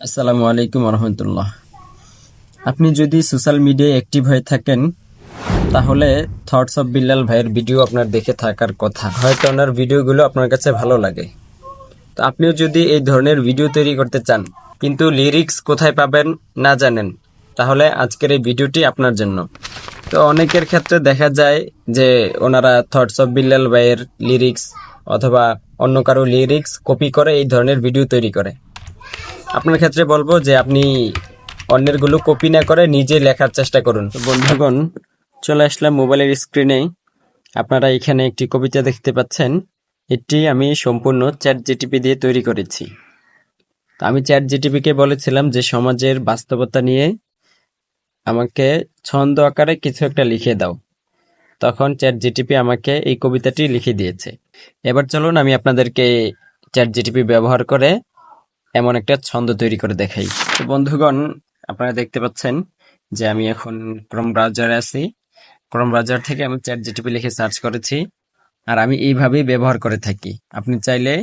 আসসালামু আলাইকুম রহমতুল্লাহ আপনি যদি সোশ্যাল মিডিয়ায় অ্যাক্টিভ হয়ে থাকেন, তাহলে থটস অফ বিল্লাল ভাইয়ের ভিডিও আপনার দেখে থাকার কথা। হয়তো ওনার ভিডিওগুলো আপনার কাছে ভালো লাগে। তো আপনিও যদি এই ধরনের ভিডিও তৈরি করতে চান, কিন্তু লিরিক্স কোথায় পাবেন না জানেন, তাহলে আজকের এই ভিডিওটি আপনার জন্য। তো অনেকের ক্ষেত্রে দেখা যায় যে ওনারা থটস অফ বিল্লাল ভাইয়ের লিরিক্স অথবা অন্য কারও লিরিক্স কপি করে এই ধরনের ভিডিও তৈরি করে। আপনার ক্ষেত্রে বলব যে আপনি অন্যেরগুলো কপি না করে নিজে লেখার চেষ্টা করুন। বন্ধুগণ, চলে আসলাম মোবাইলের স্ক্রিনে আপনারা এখানে একটি কবিতা দেখতে পাচ্ছেন। এটি আমি সম্পূর্ণ চ্যাট জিটিপি দিয়ে তৈরি করেছি। আমি চ্যাট জিটিপিকে বলেছিলাম যে, সমাজের বাস্তবতা নিয়ে আমাকে ছন্দ আকারে কিছু একটা লিখে দাও। তখন চ্যাট জিটিপি আমাকে এই কবিতাটি লিখে দিয়েছে। এবার চলুন আমি আপনাদেরকে চ্যাট জিটিপি ব্যবহার করে এমন একটা ছন্দ তৈরি করে দেখাই। তো বন্ধুগণ, আপনারা দেখতে পাচ্ছেন যে আমি এখন ক্রম ব্রাউজারে আছি। ক্রম ব্রাউজার থেকে আমি চ্যাট জিটিপি লিখে সার্চ করেছি আর আমি এইভাবেই ব্যবহার করে থাকি। আপনি চাইলে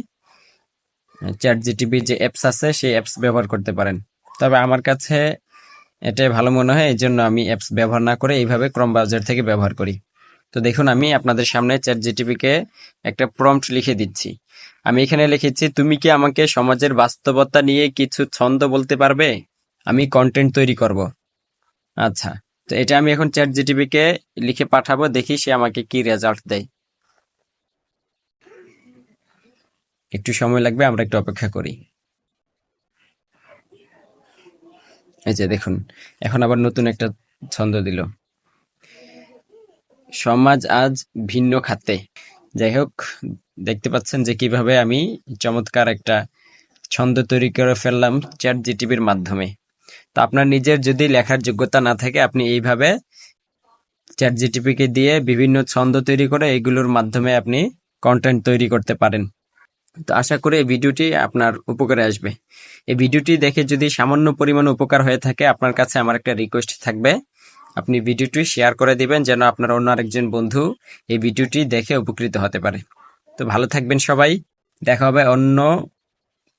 চ্যাট জিটিপি যে অ্যাপস আছে, সেই অ্যাপস ব্যবহার করতে পারেন। তবে আমার কাছে এটাই ভালো মনে হয় এই জন্য আমি অ্যাপস ব্যবহার না করে এইভাবে ক্রম ব্রাউজার থেকে ব্যবহার করি। তো দেখুন, আমি আপনাদের সামনে চ্যাট জিটিপিকে একটা প্রম্পট লিখে দিচ্ছি। আমি এখানে লিখেছি, তুমি কি আমাকে সমাজের বাস্তবতা নিয়ে কিছু ছন্দ বলতে পারবে? আমি কন্টেন্ট তৈরি করব। আচ্ছা তো এটা আমি এখন চ্যাট জিটিপিকে লিখে পাঠাবো, দেখি সে আমাকে কি রেজাল্ট দেয়। একটু সময় লাগবে, আমরা একটু অপেক্ষা করি। এই যে দেখুন, এখন আবার নতুন একটা ছন্দ দিল। সমাজ আজ ভিন্ন খাতে। যাই হোক, দেখতে পাচ্ছেন যে কীভাবে আমি চমৎকার একটা ছন্দ তৈরি করে ফেললাম চ্যাট জিটিভির মাধ্যমে। তো আপনার নিজের যদি লেখার যোগ্যতা না থাকে, আপনি এইভাবে চ্যাট জিটিপিকে দিয়ে বিভিন্ন ছন্দ তৈরি করে এগুলোর মাধ্যমে আপনি কন্টেন্ট তৈরি করতে পারেন। তো আশা করি এই ভিডিওটি আপনার উপকারে আসবে। এই ভিডিওটি দেখে যদি সামান্য পরিমাণ উপকার হয়ে থাকে, আপনার কাছে আমার একটা রিকোয়েস্ট থাকবে। আপনি ভিডিওটি শেয়ার করে দিবেন যেন আপনার অন্য আরেকজন বন্ধু এই ভিডিওটি দেখে উপকৃত হতে পারে। তো ভালো থাকবেন সবাই। দেখা হবে অন্য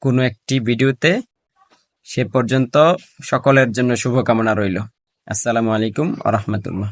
কোনো একটি ভিডিওতে। সে পর্যন্ত সকলের জন্য শুভকামনা রইল। আসসালামু আলাইকুম আ রহমতুল্লাহ।